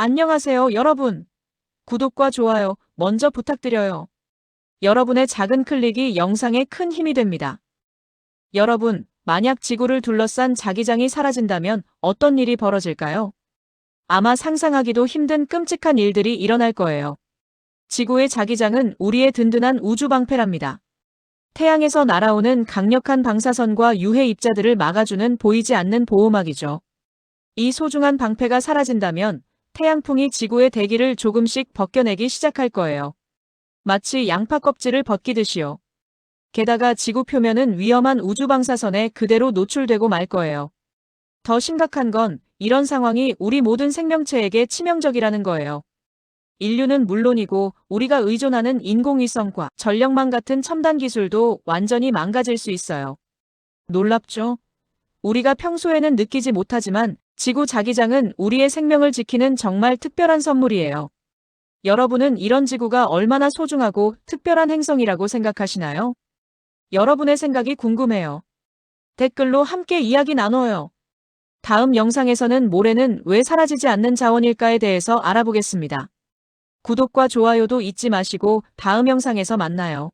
안녕하세요, 여러분. 구독과 좋아요 먼저 부탁드려요. 여러분의 작은 클릭이 영상에 큰 힘이 됩니다. 여러분, 만약 지구를 둘러싼 자기장이 사라진다면 어떤 일이 벌어질까요? 아마 상상하기도 힘든 끔찍한 일들이 일어날 거예요. 지구의 자기장은 우리의 든든한 우주 방패랍니다. 태양에서 날아오는 강력한 방사선과 유해 입자들을 막아주는 보이지 않는 보호막이죠. 이 소중한 방패가 사라진다면 태양풍이 지구의 대기를 조금씩 벗겨내기 시작할 거예요. 마치 양파 껍질을 벗기듯이요. 게다가 지구 표면은 위험한 우주 방사선에 그대로 노출되고 말 거예요. 더 심각한 건 이런 상황이 우리 모든 생명체에게 치명적이라는 거예요. 인류는 물론이고 우리가 의존하는 인공위성과 전력망 같은 첨단 기술도 완전히 망가질 수 있어요. 놀랍죠? 우리가 평소에는 느끼지 못하지만 지구 자기장은 우리의 생명을 지키는 정말 특별한 선물이에요. 여러분은 이런 지구가 얼마나 소중하고 특별한 행성이라고 생각하시나요? 여러분의 생각이 궁금해요. 댓글로 함께 이야기 나눠요. 다음 영상에서는 모래는 왜 사라지지 않는 자원일까에 대해서 알아보겠습니다. 구독과 좋아요도 잊지 마시고 다음 영상에서 만나요.